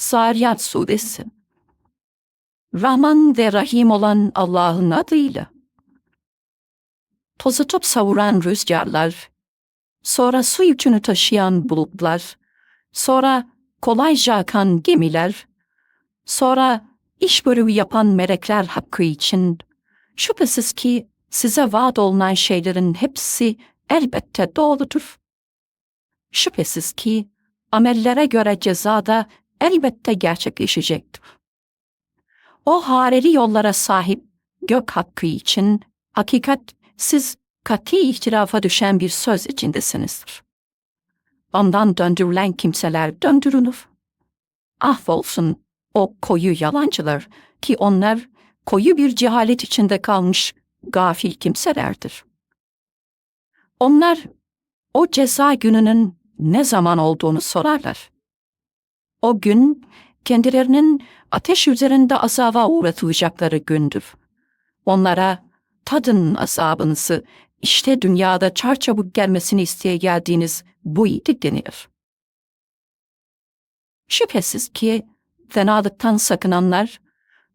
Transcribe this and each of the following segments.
Zariyat Suresi Rahman ve Rahim olan Allah'ın adıyla. Tozutup savuran rüzgarlar, sonra su yükünü taşıyan bulutlar, sonra kolayca akan gemiler, sonra iş bölümü yapan melekler hakkı için, şüphesiz ki size vaat olunan şeylerin hepsi elbette doğrudur. Şüphesiz ki amellere göre ceza da elbette gerçekleşecektir. O hareli yollara sahip gök hakkı için hakikat siz kati ihtirafa düşen bir söz içindesinizdir. Ondan döndürülen kimseler döndürülür. Affolsun o koyu yalancılar ki onlar koyu bir cehalet içinde kalmış gafil kimselerdir. Onlar o ceza gününün ne zaman olduğunu sorarlar. O gün kendilerinin ateş üzerinde azaba uğratılacakları gündür. Onlara tadın azabınızı işte dünyada çarçabuk gelmesini isteye geldiğiniz bu idi denir. Şüphesiz ki fenalıktan sakınanlar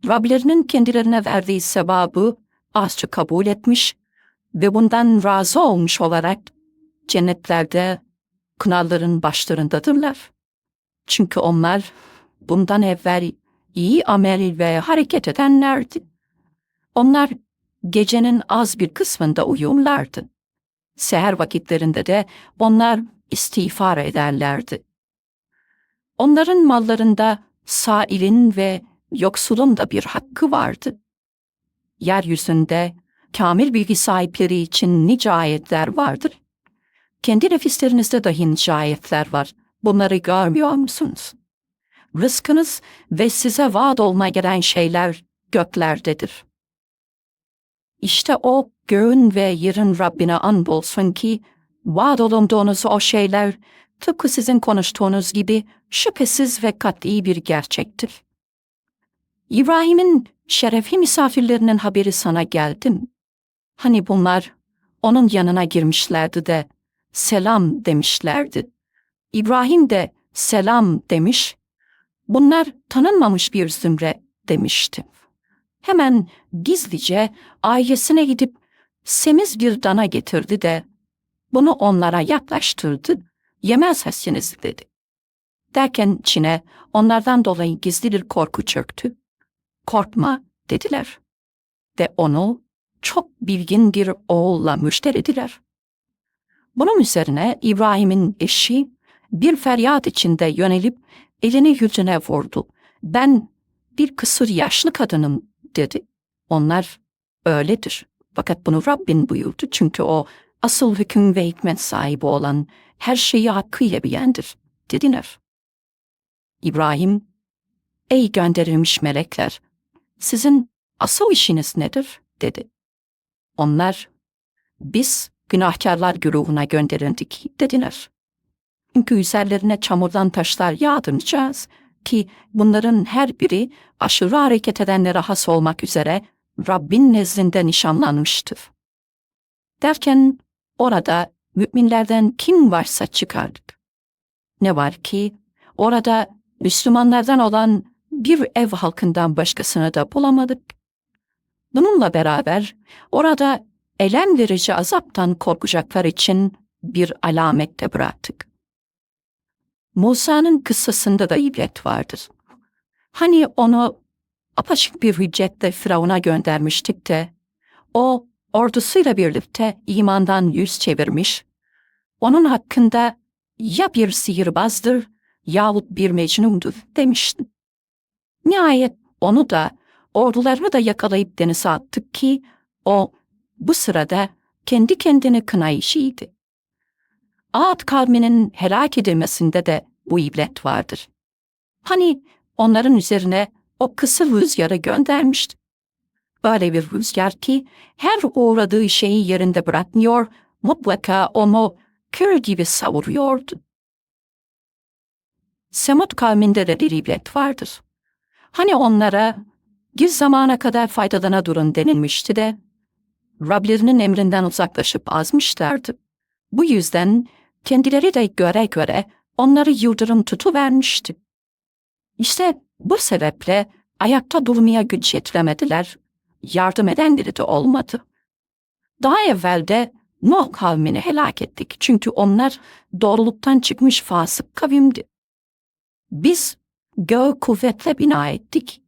Rablerinin kendilerine verdiği sevabı azça kabul etmiş ve bundan razı olmuş olarak cennetlerde kınalların başlarındadırlar. Çünkü onlar bundan evvel iyi amel ve hareket edenlerdi. Onlar gecenin az bir kısmında uyumlardı. Seher vakitlerinde de onlar istiğfar ederlerdi. Onların mallarında sailin ve yoksulun da bir hakkı vardı. Yeryüzünde kamil bilgi sahipleri için nice ayetler vardır. Kendi nefislerinizde dahi nice ayetler var. Bunları görmüyor musunuz? Rızkınız ve size vaat olma gelen şeyler göklerdedir. İşte o göğün ve yerin Rabbine andolsun ki vaat olunduğunuz o şeyler tıpkı sizin konuştuğunuz gibi şüphesiz ve kat'i bir gerçektir. İbrahim'in şerefli misafirlerinin haberi sana geldi? Hani bunlar onun yanına girmişlerdi de selam demişlerdi. İbrahim de selam demiş. Bunlar tanınmamış bir zümre demişti. Hemen gizlice ailesine gidip semiz bir dana getirdi de bunu onlara yaklaştırdı. Yemezsiniz dedi. Derken Çin'e onlardan dolayı gizli bir korku çöktü. Korkma dediler. Ve onu çok bilgin bir oğulla müşterediler. Bunun üzerine İbrahim'in eşi bir feryat içinde yönelip elini yüzüne vurdu. Ben bir kısır yaşlı kadınım dedi. Onlar öyledir. Fakat bunu Rabbin buyurdu çünkü o asıl hüküm ve hikmet sahibi olan her şeyi hakkıyla bilendir dediler. İbrahim, ey gönderilmiş melekler, sizin asıl işiniz nedir? dedi. Onlar, biz günahkarlar güruhuna gönderildik dediler. Çünkü üzerlerine çamurdan taşlar yağdıracağız ki bunların her biri aşırı hareket edenlere has olmak üzere Rabbin nezdinde nişanlanmıştır. Derken orada müminlerden kim varsa çıkardık. Ne var ki orada Müslümanlardan olan bir ev halkından başkasını da bulamadık. Bununla beraber orada elem verici azaptan korkacaklar için bir alamet de bıraktık. Musa'nın kıssasında da ibret vardır. Hani onu apaçık bir hüccetle Firavun'a göndermiştik de, o ordusuyla birlikte imandan yüz çevirmiş, onun hakkında ya bir sihirbazdır yahut bir mecnundur demişti. Nihayet onu da ordularını da yakalayıp denize attık ki o bu sırada kendi kendini kınayışıydı. Ad kavminin helak edilmesinde de bu ibret vardır. Hani onların üzerine o kısır rüzgarı göndermişti. Böyle bir rüzgar ki her uğradığı şeyi yerinde bırakmıyor, mutlaka onu kör gibi savuruyordu. Semut kavminde de bir ibret vardır. Hani onlara bir zamana kadar faydalana durun denilmişti de, Rablerinin emrinden uzaklaşıp azmışlardı. Bu yüzden kendileri de göre göre onları yıldırım tutuvermişti. İşte bu sebeple ayakta durmaya güç yetiremediler. Yardım edenleri de olmadı. Daha evvel de Nuh kavmini helak ettik. Çünkü onlar doğruluktan çıkmış fasık kavimdi. Biz göğü kuvvetle bina ettik.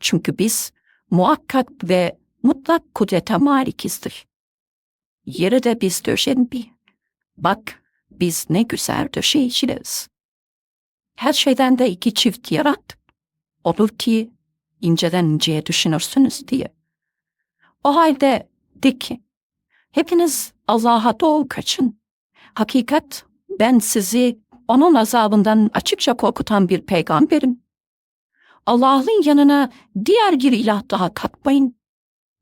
Çünkü biz muhakkak ve mutlak kudrete malikizdir. Yeri de biz döşen bir. Bak biz ne güzel döşeyicileriz. Her şeyden de iki çift yarattık. Olur ki inceden inceye düşünürsünüz diye. O halde de ki, hepiniz Allah'a doğru kaçın. Hakikat ben sizi onun azabından açıkça korkutan bir peygamberim. Allah'ın yanına diğer bir ilah daha katmayın.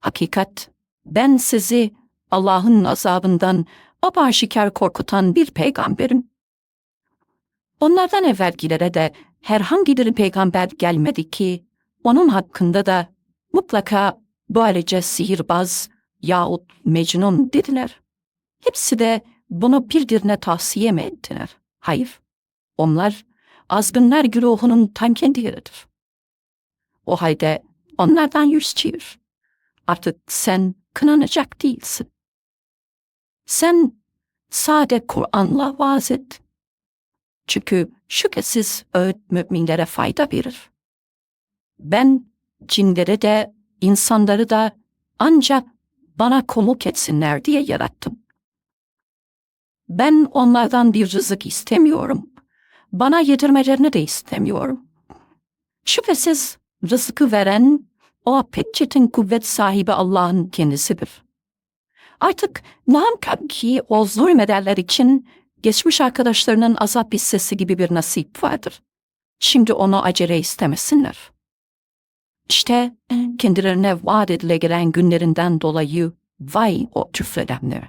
Hakikat ben sizi Allah'ın azabından apaşikar korkutan bir peygamberim. Onlardan evvelgilere de herhangi bir peygamber gelmedi ki onun hakkında da mutlaka böylece sihirbaz yahut mecnun dediler. Hepsi de bunu birbirine tavsiye mi ettiler? Hayır. Onlar azgınlar güruhunun tam kendileridir. O halde onlardan yüz çevir. Artık sen kınanacak değilsin. Sen sade Kur'an'la vaaz et. Çünkü şüphesiz öğüt müminlere fayda verir. Ben cinleri de insanları da ancak bana kulluk etsinler diye yarattım. Ben onlardan bir rızık istemiyorum. Bana yedirmelerini de istemiyorum. Şüphesiz rızkı veren o pek çetin kuvvet sahibi Allah'ın kendisidir. Artık muhakkak ki o zulmederler için geçmiş arkadaşlarının azap hissesi gibi bir nasip vardır. Şimdi onu acele istemesinler. İşte kendilerine vaat edile gelen günlerinden dolayı vay o küfredenlere.